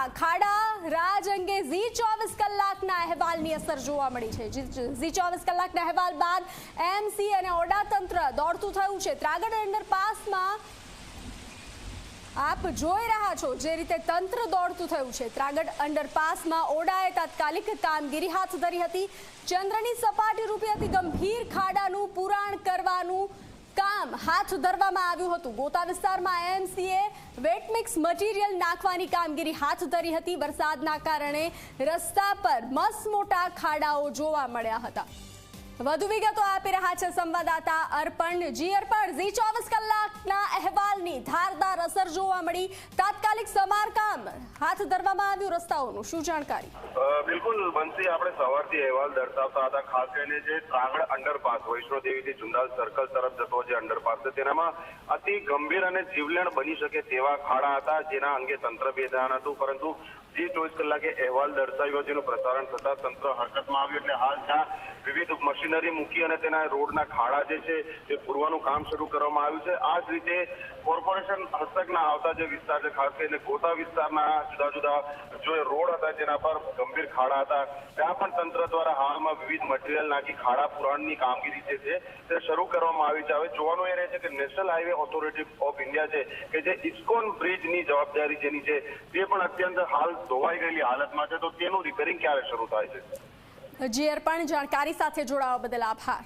વિસ્તારમાં ખાડા, રાજ અંગે ઝી ચોવીસ કલાકના અહેવાલની અસર જોવા મળી છે. ઝી ચોવીસ કલાકના અહેવાલ બાદ એમસી અને ઓડા તંત્ર દોડતું થયું છે. ત્રાગડ અંડરપાસમાં આપ જોઈ રહ્યા છો જે રીતે તંત્ર દોડતું થયું છે. ત્રાગડ અંડરપાસમાં ઓડાએ તાત્કાલિક કામગીરી હાથ ધરી હતી. ચંદ્રની સપાટી રૂપે અતિ ગંભીર ખાડાનું પુરાણ કરવાનું કામ હાથ ધરવામાં આવ્યું હતું. ગોતા વિસ્તારમાં એમસીએ મિક્સ મટીરિયલ નાખવાની કામગીરી હાથ ધરી હતી. વરસાદના કારણે રસ્તા પર મસ મોટા ખાડાઓ જોવા મળ્યા હતા. વધુ વિગતો આપી રહ્યા છે સંવાદદાતા અર્પણ જી અર્પણ ઝી ચોવીસ ધારદાર અસર જોવા મળી. તાત્કાલિક સમારકામ હાથ ધરવામાં આવ્યું રસ્તાઓનું. શું જાણકારી? બિલકુલ બંસી, આપણે સવારથી અહેવાલ દર્શાવતા હતા, ખાસ કરીને જે ત્રાંગડ અંડરપાસ વૈષ્ણોદેવીથી જુંડાલ સર્કલ તરફ જતો જે અંડરપાસ છે, તેનામાં અતિ ગંભીર અને જીવલેણ બની શકે તેવા ખાડા હતા, જેના અંગે તંત્ર બેધાન હતું, પરંતુ જે ચોવીસ કલાકે અહેવાલ દર્શાવ્યો જેનું પ્રસારણ થતા તંત્ર હરકતમાં આવ્યું એટલે હાલ ત્યાં વિવિધ મશીનરી મૂકી અને તેના રોડના ખાડા જે છે, તે પૂરવાનું કામ શરૂ કરવામાં આવ્યું છે. આ જ રીતે કોર્પોરેશન હસ્તકના આવતા જે વિસ્તાર છે, ખાસ કરીને ગોતા વિસ્તારના જુદા જુદા જો રોડ હતા, જેના પર ગંભીર ખાડા હતા, ત્યાં પણ તંત્ર દ્વારા હાલમાં વિવિધ મટીરિયલ નાખી ખાડા પુરાણની કામગીરી જે છે, તે શરૂ કરવામાં આવી છે. હવે જોવાનું એ રહે છે કે national highway authority of India છે કે જે ઇસ્કોન બ્રિજની જવાબદારી જેની છે, તે પણ અત્યંત હાલ ધોવાઈ ગયેલી હાલતમાં છે. તો તેનું રિપેરિંગ ક્યારે શરૂ થાય છે? જી અર્પણ, જાણકારી સાથે જોડાવા બદલ આભાર.